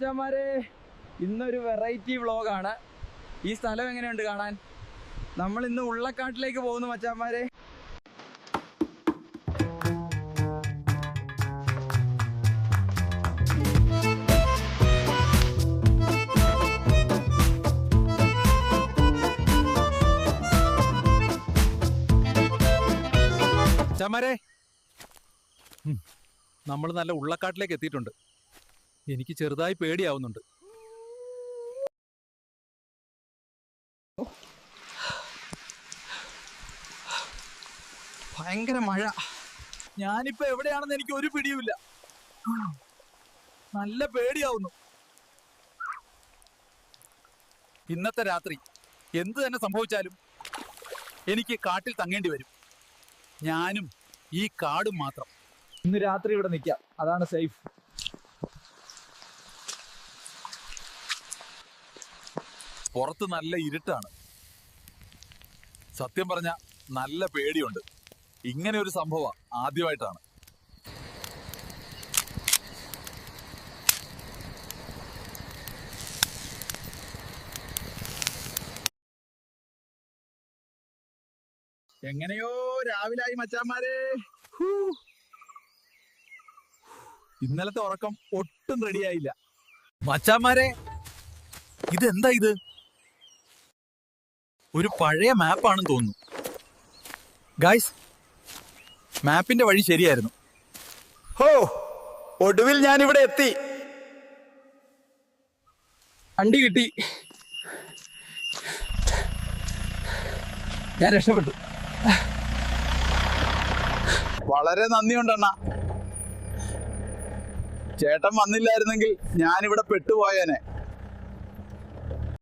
മച്ചാന്മാരെ ഇന്നൊരു വെറൈറ്റി വ്ളോഗാണ് ഈ സ്ഥലം എങ്ങനെയുണ്ട് കാണാൻ? നമ്മൾ ഇന്ന് ഉള്ളക്കാട്ടിലേക്ക് പോകുന്നു മച്ചാന്മാരെ ചമരെ നമ്മൾ നല്ല ഉള്ളക്കാട്ടിലേക്ക് എത്തിയിട്ടുണ്ട്. എനിക്ക് ചെറുതായി പേടിയാവുന്നുണ്ട്. ഭയങ്കര മഴ. ഞാനിപ്പോ എവിടെയാണെന്ന് എനിക്ക് ഒരു പിടിയുമില്ല. നല്ല പേടിയാവുന്നു. ഇന്നത്തെ രാത്രി എന്തു തന്നെ സംഭവിച്ചാലും എനിക്ക് കാട്ടിൽ തങ്ങേണ്ടി വരും. ഞാനും ഈ കാടും മാത്രം. ഇന്ന് രാത്രി ഇവിടെ നിൽക്കാം. അതാണ് സേഫ്. പുറത്ത് നല്ല ഇരുട്ടാണ്. സത്യം പറഞ്ഞ നല്ല പേടിയുണ്ട്. ഇങ്ങനെ ഒരു സംഭവം ആദ്യമായിട്ടാണ്. എങ്ങനെയോ രാവിലായി മച്ചാന്മാരെ. ഹൂ. ഇന്നലത്തെ ഉറക്കം ഒട്ടും റെഡിയായില്ല മച്ചാന്മാരെ ഇതെന്താ ഇത്? ഒരു പഴയ മാപ്പാണെന്ന് തോന്നുന്നു. ഗായ്സ് മാപ്പിന്റെ വഴി ശരിയായിരുന്നു. ഹോ ഒടുവിൽ ഞാൻ ഇവിടെ എത്തി. വണ്ടി കിട്ടി. ഞാൻ രക്ഷപ്പെട്ടു. വളരെ നന്ദിയുണ്ടണ്ണ. ചേട്ടൻ വന്നില്ലായിരുന്നെങ്കിൽ ഞാനിവിടെ പെട്ടുപോയേനെ.